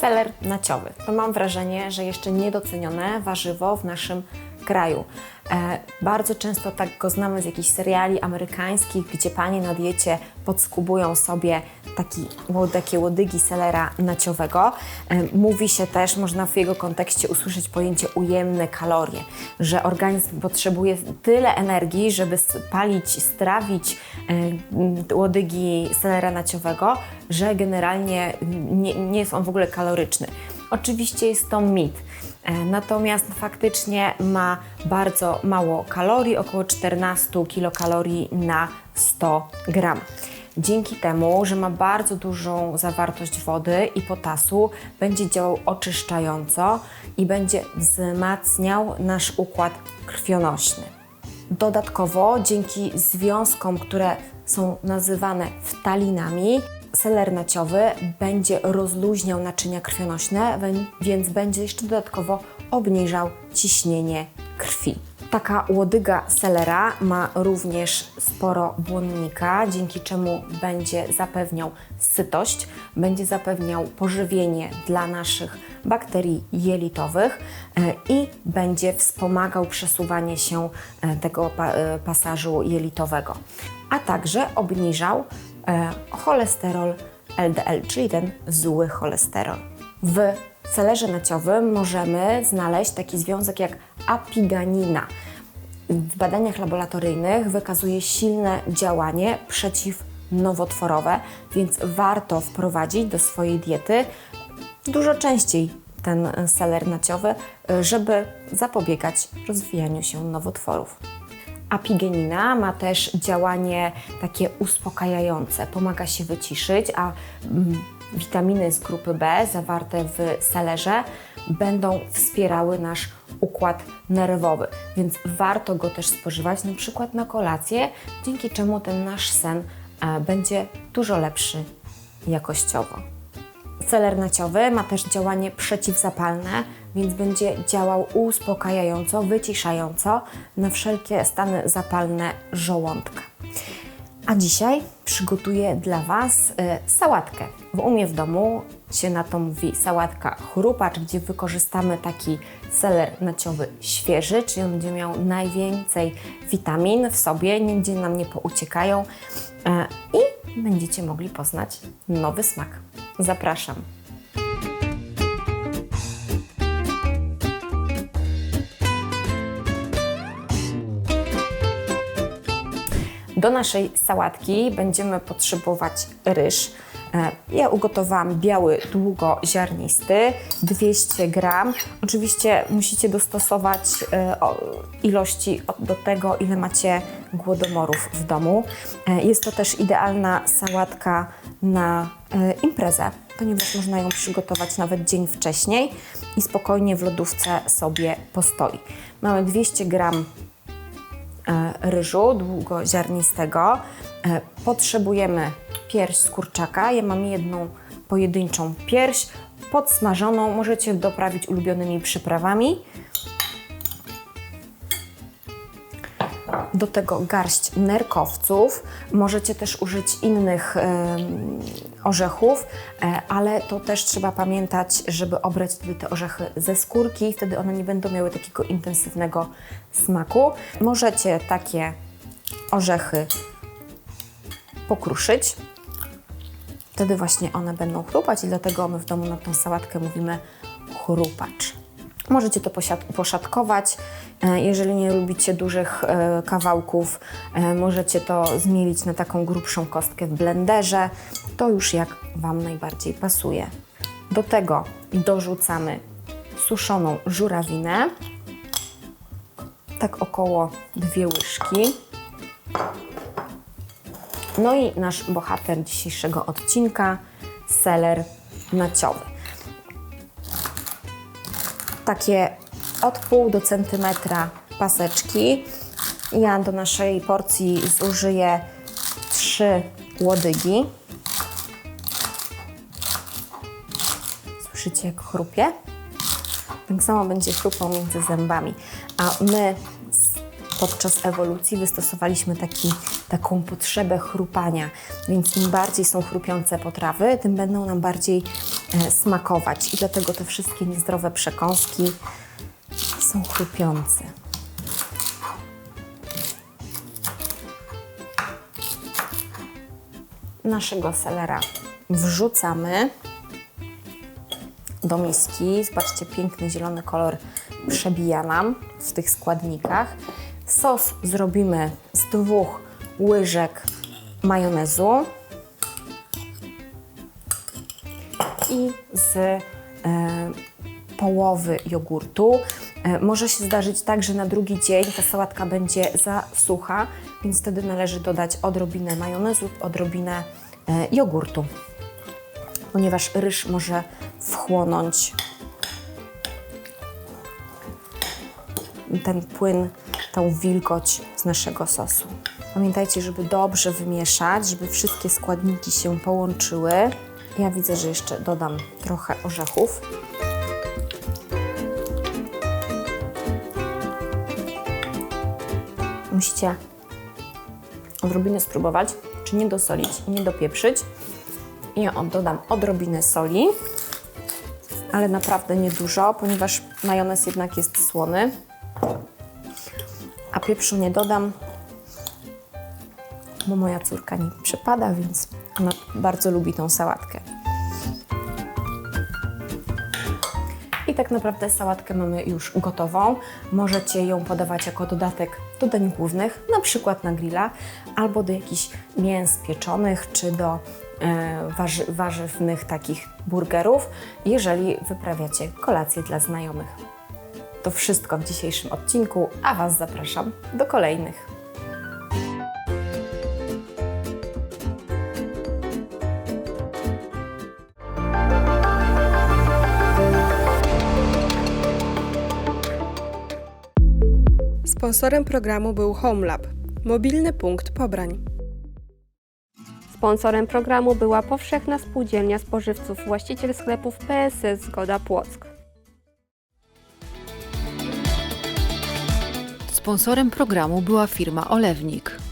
Seler naciowy. To mam wrażenie, że jeszcze niedocenione warzywo w naszym kraju. E, bardzo często tak go znamy z jakichś seriali amerykańskich, gdzie panie na diecie podskubują sobie taki, takie łodygi selera naciowego. E, mówi się też, można w jego kontekście usłyszeć pojęcie ujemne kalorie, że organizm potrzebuje tyle energii, żeby spalić, strawić e, łodygi selera naciowego, że generalnie nie, nie jest on w ogóle kaloryczny. Oczywiście jest to mit. E, Natomiast faktycznie ma bardzo mało kalorii, około 14 kilokalorii na 100 gram. Dzięki temu, że ma bardzo dużą zawartość wody i potasu, będzie działał oczyszczająco i będzie wzmacniał nasz układ krwionośny. Dodatkowo, dzięki związkom, które są nazywane wtalinami, seler naciowy będzie rozluźniał naczynia krwionośne, więc będzie jeszcze dodatkowo obniżał ciśnienie krwi. Taka łodyga selera ma również sporo błonnika, dzięki czemu będzie zapewniał sytość, będzie zapewniał pożywienie dla naszych bakterii jelitowych e, i będzie wspomagał przesuwanie się e, tego e, pasażu jelitowego, a także obniżał cholesterol LDL, czyli ten zły cholesterol. W selerze naciowym możemy znaleźć taki związek jak apiganina. W badaniach laboratoryjnych wykazuje silne działanie przeciwnowotworowe, więc warto wprowadzić do swojej diety dużo częściej ten seler naciowy, żeby zapobiegać rozwijaniu się nowotworów. Apigenina ma też działanie takie uspokajające, pomaga się wyciszyć, a mm, witaminy z grupy B zawarte w selerze będą wspierały nasz układ nerwowy, więc warto go też spożywać na przykład na kolację, dzięki czemu ten nasz sen e, będzie dużo lepszy jakościowo. Naciowy ma też działanie przeciwzapalne, więc będzie działał uspokajająco, wyciszająco na wszelkie stany zapalne żołądka. A dzisiaj przygotuję dla Was y, sałatkę. W umie w domu się na to mówi sałatka chrupacz, gdzie wykorzystamy taki seler naciowy świeży, czyli on będzie miał najwięcej witamin w sobie, nigdzie nam nie pouciekają e, i będziecie mogli poznać nowy smak. Zapraszam. Do naszej sałatki będziemy potrzebować ryż. E, Ja ugotowałam biały, długoziarnisty, 200 gram. Oczywiście musicie dostosować e, ilości do tego, ile macie głodomorów w domu. E, Jest to też idealna sałatka na imprezę, ponieważ można ją przygotować nawet dzień wcześniej i spokojnie w lodówce sobie postoi. Mamy 200 gram ryżu długoziarnistego. Potrzebujemy pierś z kurczaka. Ja mam jedną pojedynczą pierś podsmażoną. Możecie doprawić ulubionymi przyprawami. Do tego garść nerkowców. Możecie też użyć innych orzechów, e, ale to też trzeba pamiętać, żeby obrać wtedy te orzechy ze skórki, wtedy one nie będą miały takiego intensywnego smaku. Możecie takie orzechy pokruszyć. Wtedy właśnie one będą chrupać i dlatego my w domu na tą sałatkę mówimy chrupacz. Możecie to poszatkować. E, Jeżeli nie lubicie dużych e, kawałków, e, możecie to zmielić na taką grubszą kostkę w blenderze. To już jak Wam najbardziej pasuje. Do tego dorzucamy suszoną żurawinę, tak około dwie łyżki. No i nasz bohater dzisiejszego odcinka, seler naciowy. Takie od pół do centymetra paseczki. Ja do naszej porcji zużyję trzy łodygi. Słyszycie jak chrupie? Tak samo będzie chrupał między zębami. A my podczas ewolucji wystosowaliśmy taki, taką potrzebę chrupania, więc im bardziej są chrupiące potrawy, tym będą nam bardziej e, smakować. I dlatego te wszystkie niezdrowe przekąski są chrupiące. Naszego selera wrzucamy do miski. Zobaczcie, piękny zielony kolor przebija nam w tych składnikach. Sos zrobimy z dwóch łyżek majonezu i z e, połowy jogurtu. E, może się zdarzyć tak, że na drugi dzień ta sałatka będzie za sucha, więc wtedy należy dodać odrobinę majonezu, odrobinę e, jogurtu, ponieważ ryż może wchłonąć ten płyn, tą wilgoć z naszego sosu. Pamiętajcie, żeby dobrze wymieszać, żeby wszystkie składniki się połączyły. Ja widzę, że jeszcze dodam trochę orzechów. Musicie odrobinę spróbować, czy nie dosolić, nie dopieprzyć. Ja dodam odrobinę soli, ale naprawdę niedużo, ponieważ majonez jednak jest słony. A pieprzu nie dodam, bo moja córka nie przypada, więc ona bardzo lubi tą sałatkę. I tak naprawdę sałatkę mamy już gotową. Możecie ją podawać jako dodatek do dań głównych, na przykład na grilla, albo do jakichś mięs pieczonych, czy do e, warzy, warzywnych takich burgerów, jeżeli wyprawiacie kolację dla znajomych. To wszystko w dzisiejszym odcinku, a Was zapraszam do kolejnych. Sponsorem programu był HomeLab, mobilny punkt pobrań. Sponsorem programu była Powszechna Spółdzielnia Spożywców, właściciel sklepów PSS Zgoda Płock. Sponsorem programu była firma Olewnik.